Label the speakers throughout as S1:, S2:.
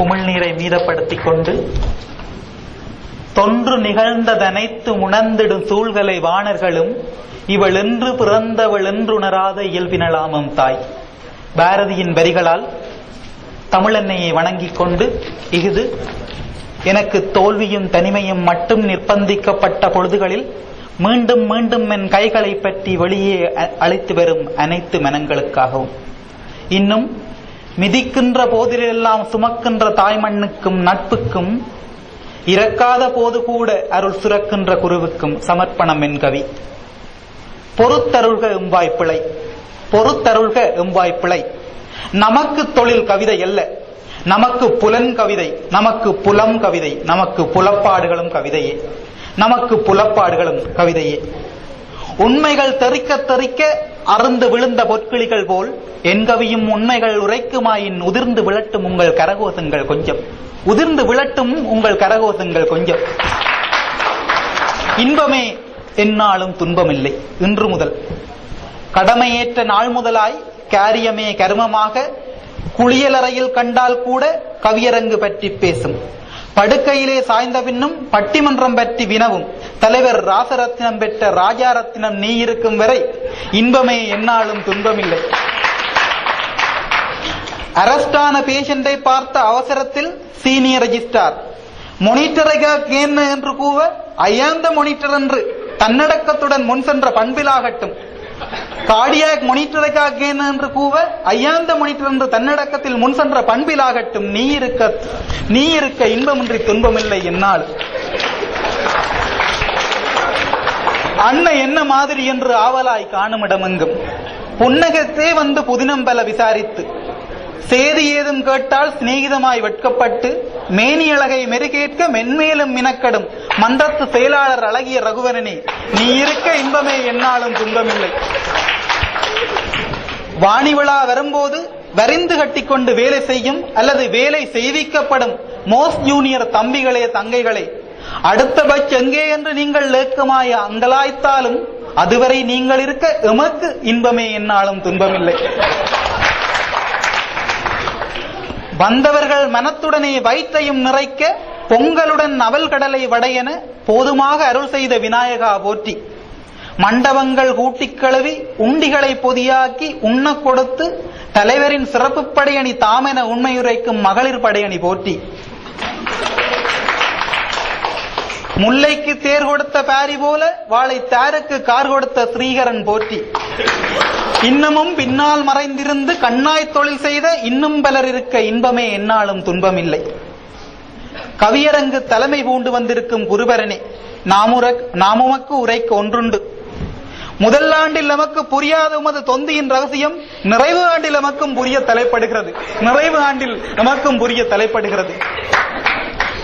S1: உமிழ்நீரை மீதப்படுத்திக் கொண்டு தொன்று நிகழ்ந்ததனைத்து உணர்ந்திடும் சூழ்களை வாணர்களும் இவள் என்று பிறந்தவள் என்றுணராத இயல்பினலாமம் தாய். பாரதியின் வரிகளால் தமிழன்னையை வணங்கிக் கொண்டு இஃது எனக்கு தோல்வியும் தனிமையும் மட்டும் நிர்பந்திக்கப்பட்ட பொழுதுகளில் மீண்டும் மீண்டும் என் கைகளை பற்றி வெளியே அ- அழைத்து வரும் அனைத்து மனங்களுக்காகவும். இன்னும் மிதிக்கின்ற போதிலெல்லாம் சுமக்கின்ற தாய்மண்ணுக்கும் நட்புக்கும் இறக்காத போது கூட அருள் சுரக்கின்ற குருவுக்கும் சமர்ப்பணம் என் கவி. பொறுத்தருள்க எம்பாய்ப்பிழை பொறுத்தருள்க எம்பாய்ப்பிழை நமக்கு தொழில் கவிதை அல்ல நமக்கு புலன் கவிதை நமக்கு புலம் கவிதை நமக்கு புலப்பாடுகளும் கவிதையே. நமக்கு புலப்பாடுகளும் கவிதையே. உண்மைகள் தெறிக்க தெறிக்க அருந்து விழுந்த பொற்கிளிகள் போல் என் கவியும் உண்மைகள் உரைக்குமாயின் உதிர்ந்து விழட்டும் உங்கள் கரகோசங்கள் கொஞ்சம். உதிர்ந்து விழட்டும் உங்கள் கரகோசங்கள் கொஞ்சம். இன்பமே என்னாலும் துன்பமில்லை. இன்று முதல். கடமையேற்ற நாள் முதலாய் காரியமே கர்மமாக. குளியலறையில் கண்டால் கூட கவியரங்கு பற்றி பேசும். படுக்கையிலே சாய்ந்த பின்னும் பட்டிமன்றம் பற்றி வினவும். தலைவர் ராசரத்தினம் பெற்ற ராஜாரத்தினம் நீ இருக்கும் வரை இன்பமே என்னாலும் துன்பமில்லை. அரஸ்டான பேஷண்டை பார்த்த அவசரத்தில் சீனியர் ரெஜிஸ்டார் மொனிட்டரைக்காக என்று கூவ ஐயாந்த மொனிட்டர் என்று தன்னடக்கத்துடன் முன் சென்ற பண்பிலாகட்டும் கார்டியாக் மொனிட்டரைக்காக என்ன என்று கூவ ஐயாந்த மொனிட்டர் என்று தன்னடக்கத்தில் முன் சென்ற பண்பிலாகட்டும் நீ இருக்க நீ இருக்க இன்பமின்றி துன்பமில்லை என்னால். அண்ணன் என்ன மாதிரி என்று ஆவலாய் காணுமிடமெங்கும். புன்னகத்தே வந்து புதினம் பல விசாரித்து சேதி ஏதும் கேட்டால் சிநேகிதமாய் வெட்கப்பட்டு மேனியழகை மெருகேற்க மென்மேலும் மினக்கடும் மன்றத்து செயலாளர் அழகிய ரகுவரனே நீ இருக்க இன்பமே என்னாலும் துன்பமில்லை. வாணி விழா வரும்போது வரிந்து கட்டிக்கொண்டு வேலை செய்யும் அல்லது வேலை செய்விக்கப்படும் மோஸ்ட் ஜூனியர் தம்பிகளே தங்கைகளே. அடுத்த பட்ச் எங்கே என்று நீங்கள் லேக்கமாய அங்கலாய்த்தாலும் அதுவரை நீங்கள் இருக்க எமக்கு இன்பமே என்னாலும் துன்பமில்லை. வந்தவர்கள் மனத்துடனே வயிற்றையும் நிறைக்க பொங்கலுடன் அவல் கடலை வடையென போதுமாக அருள் செய்த விநாயகா போற்றி. மண்டபங்கள் கூட்டி கழுவி உண்டிகளை பொதியாக்கி உண்ண கொடுத்து தலைவரின் சிறப்பு படையணி தாமென உண்மையுரைக்கும் மகளிர் படையணி போற்றி முல்லைக்கு தேர் கொடுத்த பாரி போல வாளை தேருக்கு கார் கொடுத்த ஸ்ரீகரன் போற்றி இன்னமும் பின்னால் மறைந்திருந்து கண்ணாய் தொழில் செய்த இன்னும் பலர் இருக்க இன்பமே என்னாலும் துன்பமில்லை. கவியரங்கு தலைமை பூண்டு வந்திருக்கும் குருபரனே நாமுரக் நாமுமக்கு உரைக்கு ஒன்றுண்டு. முதல் ஆண்டில் நமக்கு புரியாத உமது தொந்தியின் ரகசியம் நிறைவு ஆண்டில் நமக்கும் புரிய தலைப்படுகிறது. நிறைவு ஆண்டில் நமக்கும் புரிய தலைப்படுகிறது.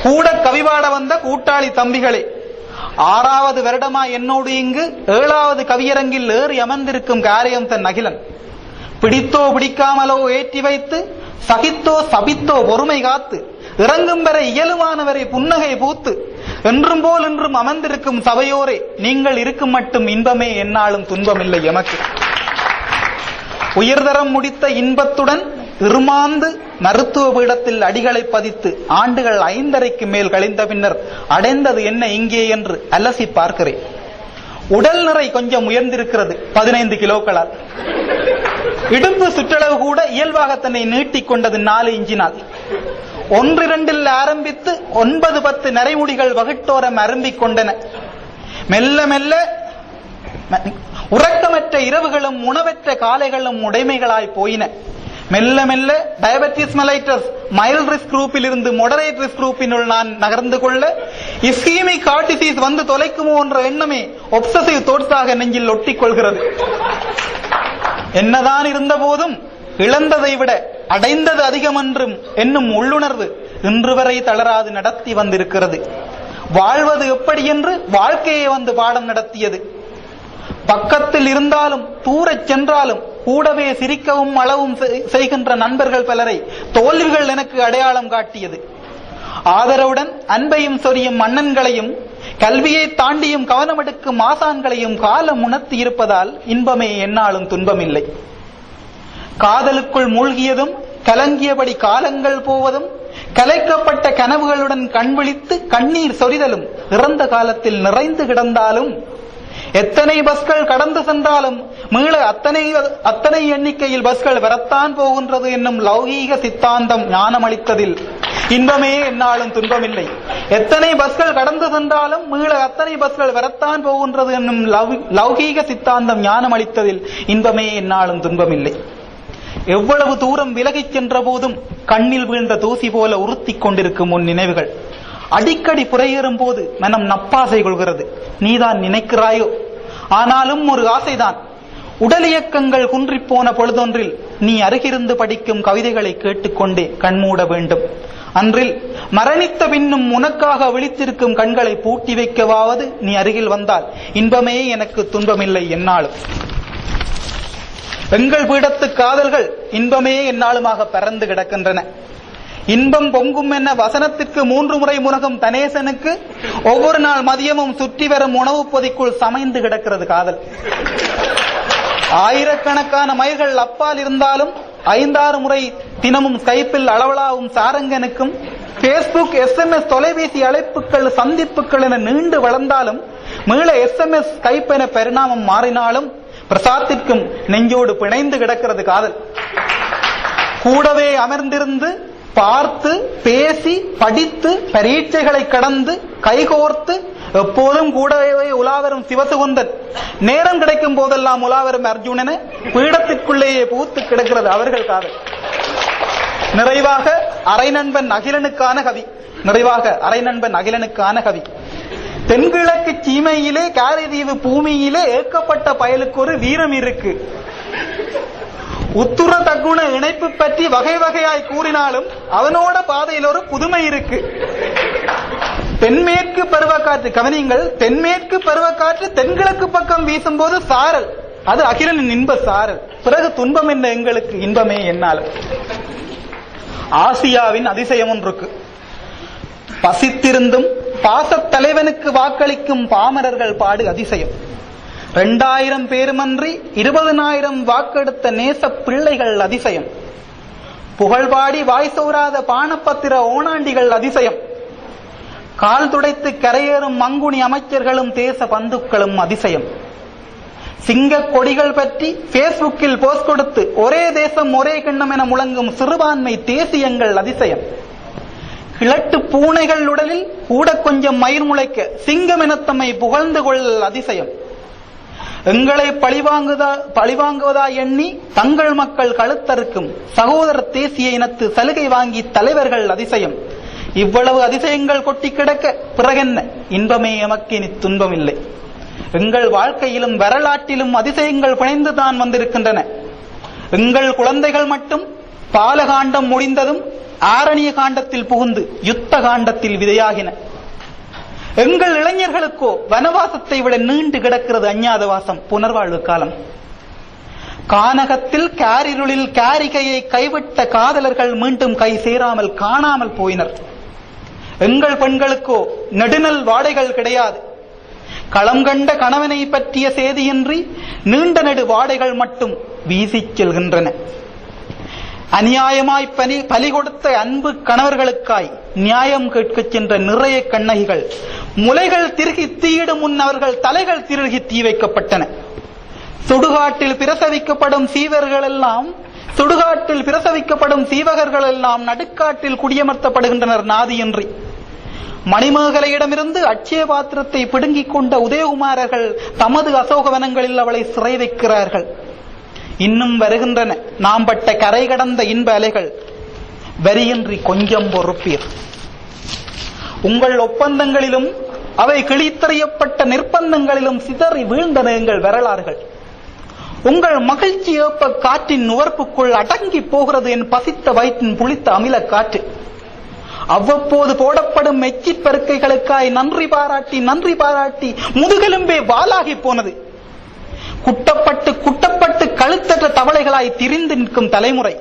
S1: கூட கவிவாட வந்த கூட்டாளி தம்பிகளே ஆறாவது வருடமா என்னோடு இங்கு ஏழாவது கவியரங்கில் ஏறி அமர்ந்திருக்கும் காரியம் தன் அகிலன். பிடித்தோ பிடிக்காமலோ ஏற்றி வைத்து சகித்தோ சபித்தோ பொறுமை காத்து இறங்கும் வரை இயலுமானவரை புன்னகை பூத்து என்றும் போல் என்றும் அமர்ந்திருக்கும் சபையோரே நீங்கள் இருக்கும் மட்டும் இன்பமே என்னாலும் துன்பமில்லை எமக்கு. உயர்தரம் முடித்த இன்பத்துடன் இருமாந்து மருத்துவ பீடத்தில் அடிகளை பதித்து ஆண்டுகள் ஐந்தரைக்கு மேல் கழிந்த பின்னர் அடைந்தது என்ன இங்கே என்று அலசி பார்க்கிறேன். உடல் நிறை கொஞ்சம் உயர்ந்திருக்கிறது பதினைந்து கிலோக்களால். இடுப்பு சுற்றளவு கூட இயல்பாக தன்னை நீட்டிக் கொண்டது நாலு இஞ்சினால். ஒன்றிரண்டில் ஆரம்பித்து ஒன்பது பத்து நரைமுடிகள் வகுட்டோரம் அரும்பிக் கொண்டன. மெல்ல மெல்ல உறக்கமற்ற இரவுகளும் உணவற்ற காலைகளும் உடைமைகளாய் போயின. மெல்ல மெல்ல டயபெட்டிஸ் மெலைட்டஸ் மைல்ட் ரிஸ்க் குரூப்பில் இருந்து மொடரேட் ரிஸ்க் குரூப்பினுள் நான் நகர்ந்து கொள்ள இஸ்கீமிக் ஹார்ட் டிசீஸ் வந்து தொலைக்குமோ என்ற எண்ணமே ஒப்சசிவ் தோட்ஸாக நெஞ்சில் ஒட்டிக் கொள்கிறது. என்னதான் இருந்த போதும் இழந்ததை விட அடைந்தது அதிகம் என்றும் என்னும் உள்ளுணர்வு இன்று வரை தளராது நடத்தி வந்திருக்கிறது. வாழ்வது எப்படி என்று வாழ்க்கையை வந்து பாடம் நடத்தியது. பக்கத்தில் இருந்தாலும் தூரச் சென்றாலும் கூடவே சிரிக்கவும் அளவும் செய்கின்ற நண்பர்கள் பலரை தோல்விகள் எனக்கு அடையாளம் காட்டியது. ஆதரவுடன் அன்பையும் சொரியும் மன்னன்களையும் கல்வியை தாண்டியும் கவனமெடுக்கும் ஆசான்களையும் காலம் உணர்த்தி இருப்பதால் இன்பமே என்னாலும் துன்பமில்லை. காதலுக்குள் மூழ்கியதும் கலங்கியபடி காலங்கள் போவதும் கலைக்கப்பட்ட கனவுகளுடன் கண் விழித்து கண்ணீர் சொரிதலும் இறந்த காலத்தில் நிறைந்து கிடந்தாலும் எத்தனை பஸ்கள் கடந்து சென்றாலும் மீள அத்தனை அத்தனை எண்ணிக்கையில் பஸ்கள் வரத்தான் போகின்றது என்னும் லௌகீக சித்தாந்தம் ஞானமளித்ததில். இன்பமே என்னாலும் துன்பமில்லை. எத்தனை பஸ்கள் கடந்து சென்றாலும் மீள அத்தனை பஸ்கள் வரத்தான் போகின்றது என்னும் லௌகீக சித்தாந்தம் ஞானம் அளித்ததில் இன்பமே என்னாலும் துன்பமில்லை. எவ்வளவு தூரம் விலகிச் சென்ற போதும் கண்ணில் வீழ்ந்த தூசி போல உறுத்தி கொண்டிருக்கும் உன் நினைவுகள். அடிக்கடி புறையேறும் போது மனம் நப்பாசை கொள்கிறது. நீதான் நினைக்கிறாயோ? ஆனாலும் ஒரு ஆசைதான். உடல் இயக்கங்கள் குன்றிப் போன பொழுதொன்றில் நீ அருகிருந்து படிக்கும் கவிதைகளை கேட்டுக்கொண்டே கண்மூட வேண்டும். அன்றில் மரணித்த பின்னும் உனக்காக விழித்திருக்கும் கண்களை பூட்டி வைக்கவாவது நீ அருகில் வந்தால் இன்பமே எனக்கு துன்பமில்லை என்னாலும். எங்கள் பீடத்து காதல்கள் இன்பமே எந்நாளுமாக பறந்து கிடக்கின்றன. இன்பம் பொங்கும் என வசனத்திற்கு மூன்று முறை முனகும் தனேசனுக்கு ஒவ்வொரு நாள் மதியமும் சுற்றி வரும் உணவுப் பொதிக்குள் சமைந்து கிடக்கிறது காதல். ஆயிரக்கணக்கான மைல்கள் அப்பால் இருந்தாலும் ஐந்தாறு முறை தினமும் ஸ்கைப்பில் அளவலாவும் சாரங்கனுக்கும் பேஸ்புக் எஸ்எம்எஸ் தொலைபேசி அழைப்புகள் சந்திப்புகள் என நீண்டு வளர்ந்தாலும் மீள எஸ்எம்எஸ் ஸ்கைப் என பரிணாமம் மாறினாலும் பிரசாத்திற்கும் நெஞ்சோடு பிணைந்து கிடக்கிறது காதல். கூடவே அமர்ந்திருந்து பார்த்து பேசி படித்து பரீட்சைகளை கடந்து கைகோர்த்து எப்போதும் கூடவே உலாவரும் சிவசுகுந்தன். நேரம் கிடைக்கும் போதெல்லாம் உலாவரும் அர்ஜுனன பீடத்திற்குள்ளேயே பூத்து கிடக்கிறது அவர்கள் காதல். நிறைவாக அரை நண்பன் அகிலனுக்கான கவி. நிறைவாக அரை நண்பன் அகிலனுக்கான கவி. தென்கிழக்கு சீமையிலே காரைதீவு பூமியிலே ஏற்கப்பட்ட பயலுக்கு ஒரு வீரம் இருக்கு. உத்துர தகுண இணைப்பு பற்றி வகை வகையாய் கூறினாலும் அவனோட பாதையில் ஒரு புதுமை இருக்கு. தென்மேற்கு பருவக்காற்று கவனிங்கள் தென்மேற்கு பருவக்காற்று தென்கிழக்கு பக்கம் வீசும்போது சாரல். அது அகிலனின் இன்ப சாரல். பிறகு துன்பம் என்ன எங்களுக்கு? இன்பமே என்னால். ஆசியாவின் அதிசயம் இருக்கு. பசித்திருந்தும் பாசத்தலைவனுக்கு வாக்களிக்கும் பாமரர்கள் பாடு அதிசயம். இரண்டாயிரம் பேருமன்றி இருபதனாயிரம் வாக்கெடுத்த நேச பிள்ளைகள் அதிசயம். புகழ்பாடி வாய் சோராத பானப்பத்திர ஓணாண்டிகள் அதிசயம். கால் துடைத்து கரையேறும் மங்குனி அமைச்சர்களும் தேச பந்துக்களும் அதிசயம். சிங்க கொடிகள் பற்றி பேஸ்புக்கில் போஸ்ட் கொடுத்து ஒரே தேசம் ஒரே கிண்ணம் என முழங்கும் சிறுபான்மை தேசியங்கள் அதிசயம். கிழட்டு பூனைகள் உடலில் கூட கொஞ்சம் மயிர் முளைக்க சிங்கம் இனத்தம்மை புகழ்ந்து கொள்ளல் அதிசயம். எங்களை பழிவாங்குதா பழிவாங்குவதா எண்ணி தங்கள் மக்கள் கழுத்தறுக்கும் சகோதர தேசிய இனத்து சலுகை வாங்கி தலைவர்கள் அதிசயம். இவ்வளவு அதிசயங்கள் கொட்டி கிடக்க பிறகென்ன? இன்பமே எமக்கு இனி துன்பமில்லை. எங்கள் வாழ்க்கையிலும் வரலாற்றிலும் அதிசயங்கள் பிணைந்துதான் வந்திருக்கின்றன. எங்கள் குழந்தைகள் மட்டும் பாலகாண்டம் முடிந்ததும் ஆரணிய காண்டத்தில் புகுந்து யுத்த காண்டத்தில் விதையாகின. எங்கள் இளைஞர்களுக்கோ வனவாசத்தை விட நீண்டு கிடக்கிறது அஞ்ஞாதவாசம் புனர்வாழ்வு காலம். கானகத்தில் காரிருளில் காரிகையை கைவிட்ட காதலர்கள் மீண்டும் கை சேராமல் காணாமல் போயினர். எங்கள் பெண்களுக்கோ நெடுநல் வாடைகள் கிடையாது. களம் கண்ட கணவனை பற்றிய செய்தியின்றி நீண்ட நெடு வாடைகள் மட்டும் வீசிச் செல்கின்றன. அநியாயமாய் பலி பலி கொடுத்த அன்பு கணவர்களுக்காய் நியாயம் கேட்கச் சென்ற நிறைய கண்ணகிகள். முலைகள் திருகி தீயிடும் முன் அவர்கள் தலைகள் திருகி தீ வைக்கப்பட்டன. சுடுகாட்டில் பிரசவிக்கப்படும் சீவர்கள் எல்லாம் சுடுகாட்டில் பிரசவிக்கப்படும் சீவகர்கள் எல்லாம் நடுக்காட்டில் குடியமர்த்தப்படுகின்றனர் நாதியின்றி. மணிமேகலையிடமிருந்து அட்சய பாத்திரத்தை பிடுங்கிக் கொண்ட உதயகுமாரர்கள் தமது அசோகவனங்களில் அவளை சிறை வைக்கிறார்கள். இன்னும் வருகின்றன. நாம் பட்ட கரை கடந்த இன்ப அலைகள். வரியின்றி கொஞ்சம் பொறுப்பீர். உங்கள் ஒப்பந்தங்களிலும் அவை கிழித்தறியப்பட்ட நிர்பந்தங்களிலும் சிதறி வீழ்ந்தன எங்கள் வரலாறுகள். உங்கள் மகிழ்ச்சி ஏப்ப காற்றின் நுவர்ப்புக்குள் அடங்கி போகிறது என் பசித்த வயிற்றின் புளித்த அமில காற்று. அவ்வப்போது போடப்படும் மெச்சிப் பெருக்கைகளுக்காய் நன்றி பாராட்டி நன்றி பாராட்டி முதுகெலும்பே வாலாகி போனது. குட்டப்பட்டு குட்டப்பட்டு கழுத்தற்ற தவளைகளாய் திரிந்து நிற்கும் தலைமுறை.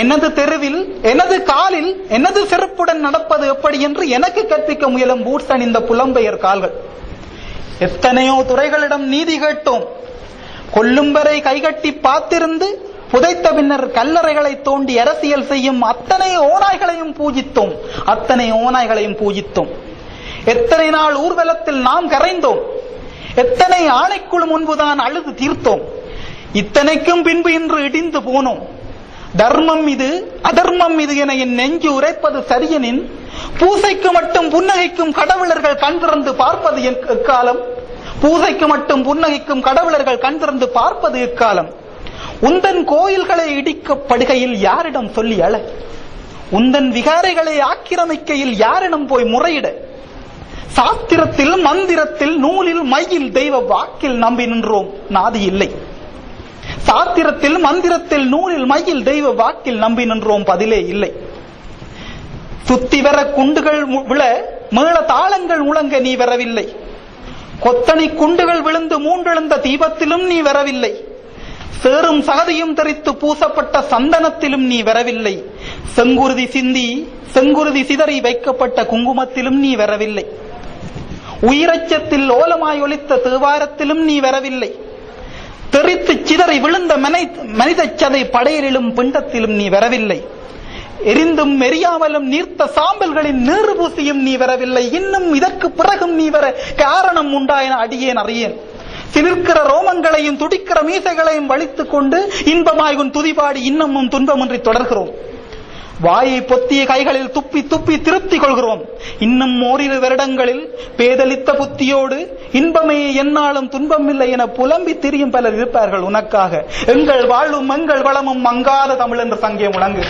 S1: எனது தெருவில் எனது காலில் எனது செருப்புடன் நடப்பது எப்படி என்று எனக்கு கற்பிக்க முயலும் பூட்ஸ் அணிந்த புலம்பெயர் கால்கள். எத்தனையோ துறைகளிடம் நீதி கேட்டோம். கொல்லும் வரை கைகட்டி பார்த்திருந்து புதைத்த பின்னர் கல்லறைகளை தோண்டி அரசியல் செய்யும் அத்தனை ஓநாய்களையும் பூஜித்தோம். அத்தனை ஓநாய்களையும் பூஜித்தோம். எத்தனை நாள் ஊர்வலத்தில் நாம் கரைந்தோம். எத்தனை ஆணைக்குழு முன்புதான் அழுது தீர்த்தோம். இத்தனைக்கும் பின்பு இன்று இடிந்து போனோம். தர்மம் இது அதர்மம் இது என என் நெஞ்சு உரைப்பது சரியனின். பூசைக்கு மட்டும் புன்னகைக்கும் கடவுளர்கள் கண் திறந்து பார்ப்பது என் எக்காலம்? பூசைக்கு மட்டும் புன்னகைக்கும் கடவுளர்கள் கண் திறந்து பார்ப்பது எக்காலம்? உந்தன் கோயில்களை இடிக்கப்படுகையில் யாரிடம் சொல்லி அழ? உந்தன் விகாரைகளை ஆக்கிரமிக்கையில் யாரிடம் போய் முறையிட? சாஸ்திரத்தில் மந்திரத்தில் நூலில் மையில் தெய்வ வாக்கில் நம்பி நின்றோம். நாதி இல்லை. சாத்திரத்தில் மந்திரத்தில் நூலில் மையில் தெய்வ வாக்கில் நம்பி நின்றோம். பதிலே இல்லை. சுத்தி வர குண்டுகள் மு- விழ மேள தாளங்கள் முழங்க நீ வரவில்லை. கொத்தனை குண்டுகள் விழுந்து மூன்றெழுந்த தீபத்திலும் நீ வரவில்லை. சேரும் சகதியும் தெரித்து பூசப்பட்ட சந்தனத்திலும் நீ வரவில்லை. செங்குருதி சிந்தி செங்குருதி சிதறி வைக்கப்பட்ட குங்குமத்திலும் நீ வரவில்லை. உயிரச்சத்தில் ஓலமாய் ஒலித்த தேவாரத்திலும் நீ வரவில்லை. தெரித்து சிதறி விழுந்த மனித சதை படையலிலும் பிண்டத்திலும் நீ வரவில்லை. எரிந்தும் எரியாமலும் நீர்த்த சாம்பல்களின் நீர் பூசியும் நீ வரவில்லை. இன்னும் இதற்கு பிறகும் நீ வர காரணம் உண்டாயின அடியேன் அறியேன். சிலிர்க்கிற ரோமங்களையும் துடிக்கிற மீசைகளையும் வலித்துக் கொண்டு இன்பமாய் உன் துதிபாடி இன்னமும் துன்பமின்றி தொடர்கிறோம். வாயை பொத்திய கைகளில் துப்பி துப்பி திருப்தி கொள்கிறோம். இன்னும் ஓரிரு வருடங்களில் பேதலித்த புத்தியோடு இன்பமே என்னாலும் துன்பமில்லை என புலம்பி திரியும் பலர் இருப்பார்கள் உனக்காக. எங்கள் வாழ்வும் எங்கள் வளமும் மங்காத தமிழ் என்ற சங்கே முழங்கு